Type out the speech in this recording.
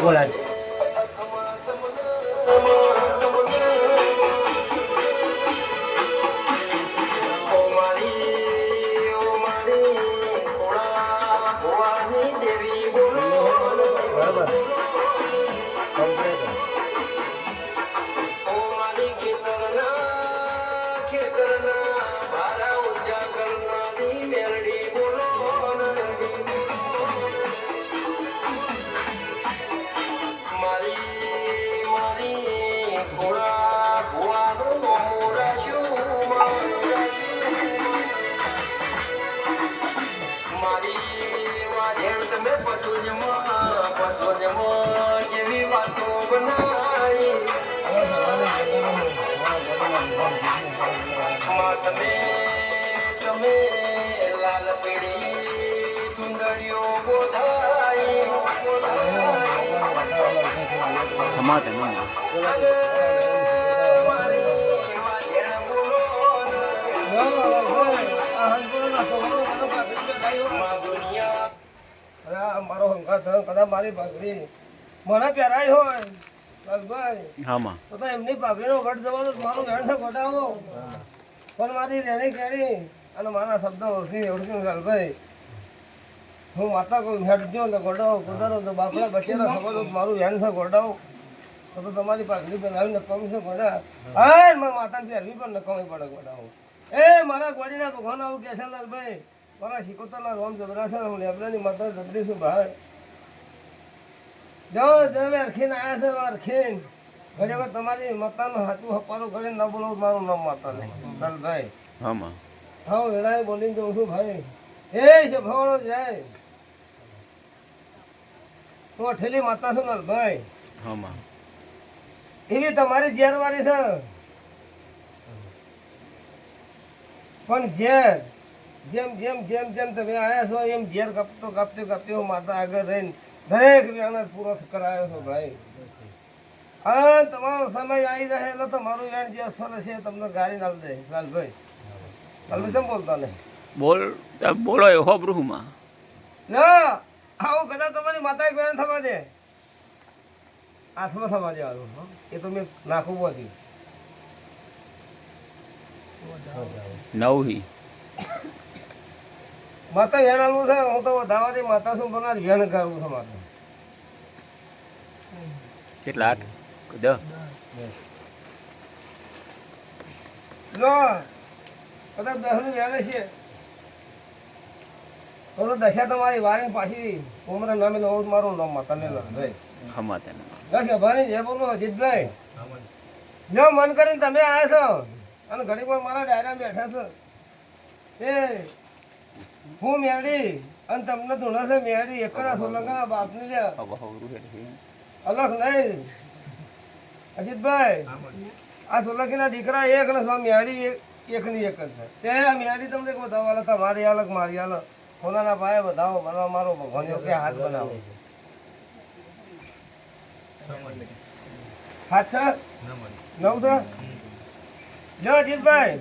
过来 મારી વાજણ તમે પતુજમાં પતુજમાં જેવી વાતો બનાવી. તમે તમે લાલ પીળી સુંદરીઓ ગોધાઈ થમાતે મારી વાજણ બોલો માં મારો હંકાર થયો કદાચ મારી પાઘડી મને પહેરાય હોય ભાઈ હામાં. તો તો એમની પાઘડીનો ઘટ જવાનો મારું ઘેર ઘટાવો પણ મારી રેણી કેણી અને મારા શબ્દ ઓળખી ઓળખી ભાઈ. હું માતા કોઈ ને ગોડાવો તો બાપડા બચેલા ખબર તો મારું છે ગોડાવો તો તો તમારી પાઘડી બનાવી નકમી છે ગોડા હા મારા માતાને પહેરવી પણ નકમી પડે ગોડાવો એ મારા ગોડીના ભગવાન આવું કે છે ભાઈ મારા શિકોતરના રોમ જબરા હું લેબડાની માતા જબરી છું ભાઈ. જો તમે અરખીને આવ્યા છે અરખીન. ઘણી તમારી માતાનું હાથું હપારું કરીને ન બોલો મારું નામ માતા ચાલ ભાઈ. હામાં હા વેળાએ બોલીને જઉં છું ભાઈ. એ છે ભવડો જાય. હું અઠેલી માતા છું ને ભાઈ. એવી તમારી ઝેરવાળી છે. પણ ઝેર. જેમ જેમ જેમ જેમ તમે આવ્યા છો એમ ઘેર કાપતો કાપતી કાપતી હું માતા આગળ રહીને દરેક વ્યાણ પૂરો કરાયો છો ભાઈ. હા તમારો સમય આવી જાય એટલે તમારું વ્યાણ જે અસર છે તમને ગાડી નાલ દે લાલભાઈ. લાલભાઈ કેમ બોલતા નહીં? બોલ બોલો એ હોબરૂમાં. ના આવું કદાચ તમારી માતા વ્યાણ થવા દે. આસમાં થવા દે આવું એ તો મેં નાખવું હતી નવહી. માતા વેણાલું છે હું તો દાવાથી માતા શું પણ વેણ કરવું છે મારે કેટલા આઠ? દસ? લો કદાચ દસનું વેણ છે. તો દશા તમારી વારીને પાછી ઉમરે નામે નવું મારું નામ માતા ને ભાઈ. હમાતે દસ અભાની જે બોલો અજીતભાઈ. જો મન કરીને તમે આવ્યા છો. અને ઘણી વાર મારા ડાયરા બેઠા છો. એ હું મેળી અને તમને ધૂણા છે મેળી એક જ સોલંકા બાપની છે અલગ નહીં. અજીતભાઈ આ સોલંકીના દીકરા એક ને સ્વામી મેળી એક એકની એક જ છે. તે આ મેળી તમને દવા તમારી અલગ મારી અલગ સોનાના પાયે બધાઓ બનવા મારો ભગવાન કે હાથ બનાવો. હાથ છે? નવ છે? જો અજીતભાઈ.